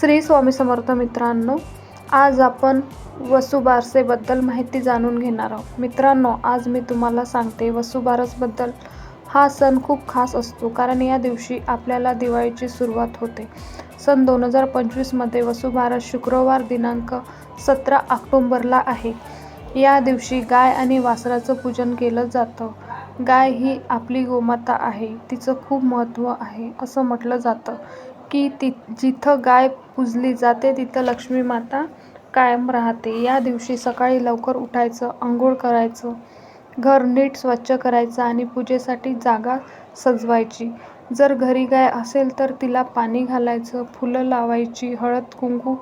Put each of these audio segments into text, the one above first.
श्री स्वामी समर्थ मित्रांनो आज आपण वसुबारसेबद्दल माहिती जाणून घेणार आहोत. मित्रांनो आज मी तुम्हाला सांगते वसुबारसबद्दल. हा सण खूप खास असतो कारण या दिवशी आपल्याला दिवाळीची सुरुवात होते. सन दोन हजार पंचवीसमध्ये वसुबारस शुक्रवार दिनांक सतरा ऑक्टोंबरला आहे. या दिवशी गाय आणि वासराचं पूजन केलं जातं. गाय ही आपली गोमाता आहे तिचं खूप महत्त्व आहे असं म्हटलं जातं. की ति जिथं गाय पुजली जाते तिथं लक्ष्मी माता कायम राहते. या दिवशी सकाळी लवकर उठायचं आंघोळ करायचं घर नीट स्वच्छ करायचं आणि पूजेसाठी जागा सजवायची. जर घरी गाय असेल तर तिला पाणी घालायचं फुलं लावायची हळद कुंकू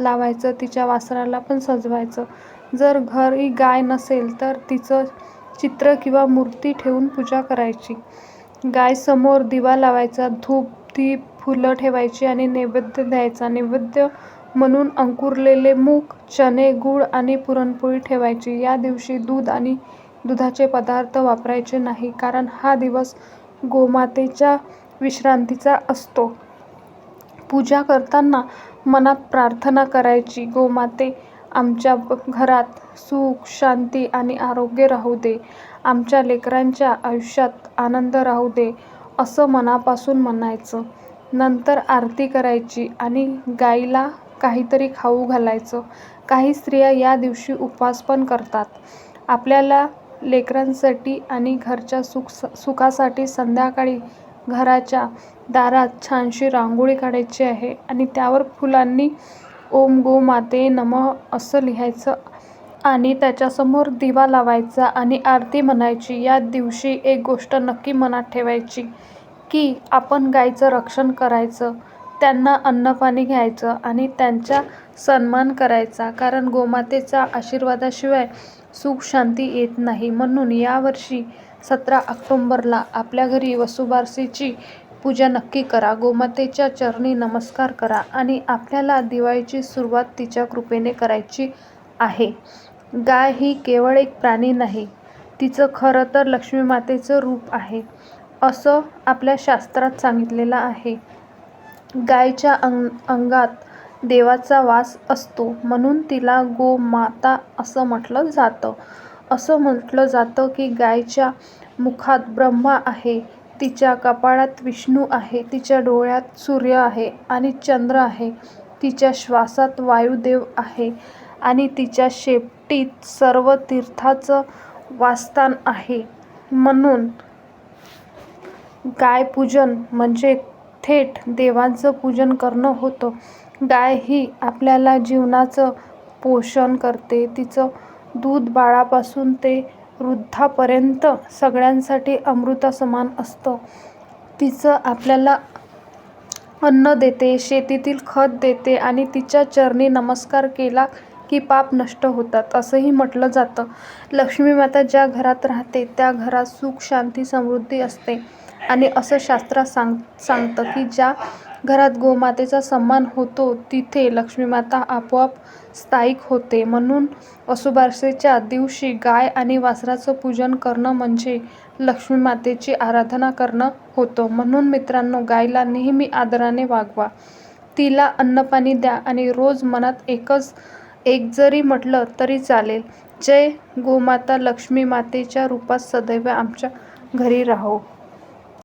लावायचं तिच्या वासराला पण सजवायचं. जर घरी गाय नसेल तर तिचं चित्र किंवा मूर्ती ठेवून पूजा करायची. गायसमोर दिवा लावायचा धूप दीप फुलं ठेवायची आणि नैवेद्य द्यायचा. नैवेद्य म्हणून अंकुरलेले मूग चणे गूळ आणि पुरणपोळी ठेवायची. या दिवशी दूध आणि दुधाचे पदार्थ वापरायचे नाही कारण हा दिवस गोमातेच्या विश्रांतीचा असतो. पूजा करताना मनात प्रार्थना करायची गोमाते आमच्या घरात सुख शांती आणि आरोग्य राहू दे. आमच्या लेकरांच्या आयुष्यात आनंद राहू दे असं मनापासून म्हणायचं. नंतर आरती करायची आणि गाईला काहीतरी खाऊ घालायचं. काही स्त्रिया या दिवशी उपवास पण करतात. आपल्याला लेकरांसाठी आणि घरच्या सुख सुखासाठी संध्याकाळी घराच्या दारात छानशी रांगोळी काढायची आहे आणि त्यावर फुलांनी ओम गो माते नमः असं लिहायचं आणि त्याच्यासमोर दिवा लावायचा आणि आरती म्हणायची. या दिवशी एक गोष्ट नक्की मनात ठेवायची. की आपण गाईचं रक्षण करायचं त्यांना अन्नपाणी घ्यायचं आणि त्यांचा सन्मान करायचा. कारण गोमातेचा आशीर्वादाशिवाय सुख शांती येत नाही. म्हणून यावर्षी सतरा ऑक्टोंबरला आपल्या घरी वसुबारसेची पूजा नक्की करा. गोमातेच्या चरणी नमस्कार करा आणि आपल्याला दिवाळीची सुरुवात तिच्या कृपेने करायची आहे. गाय ही केवळ एक प्राणी नाही तिचं खरं तर लक्ष्मीमातेचं रूप आहे. असं आपल्या शास्त्रात सांगितलेलं आहे. गायच्या अंग अंगात देवाचा वास असतो म्हणून तिला गोमाता असं म्हटलं जातं. असं म्हटलं जातं की गायच्या मुखात ब्रह्मा आहे तिच्या कपाळात विष्णू आहे तिच्या डोळ्यात सूर्य आहे आणि चंद्र आहे तिच्या श्वासात वायुदेव आहे आणि तिच्या शेपटीत सर्व तीर्थाचं वासस्थान आहे. म्हणून गायपूजन म्हणजे थेट देवांचं पूजन करणं होतं. गाय ही आपल्याला जीवनाचं पोषण करते. तिचं दूध बाळापासून ते वृद्धापर्यंत सगळ्यांसाठी अमृतासमान असतं. तिचं आपल्याला अन्न देते शेतीतील खत देते आणि तिच्या चरणी नमस्कार केला की पाप नष्ट होतात असंही म्हटलं जातं. लक्ष्मी माता ज्या घरात राहते त्या घरात सुख शांती समृद्धी असते. आणि असं शास्त्रात सांग सांगतं की ज्या घरात गोमातेचा सन्मान होतो तिथे लक्ष्मीमाता आपोआप स्थायिक होते. म्हणून वसुबारसेच्या दिवशी गाय आणि वासराचं पूजन करणं म्हणजे लक्ष्मीमातेची आराधना करणं होतं. म्हणून मित्रांनो गायला नेहमी आदराने वागवा. तिला अन्नपाणी द्या आणि रोज मनात एकच एक जरी म्हटलं तरी चालेल. जय गोमाता लक्ष्मी मातेच्या रूपात सदैव आमच्या घरी राहो.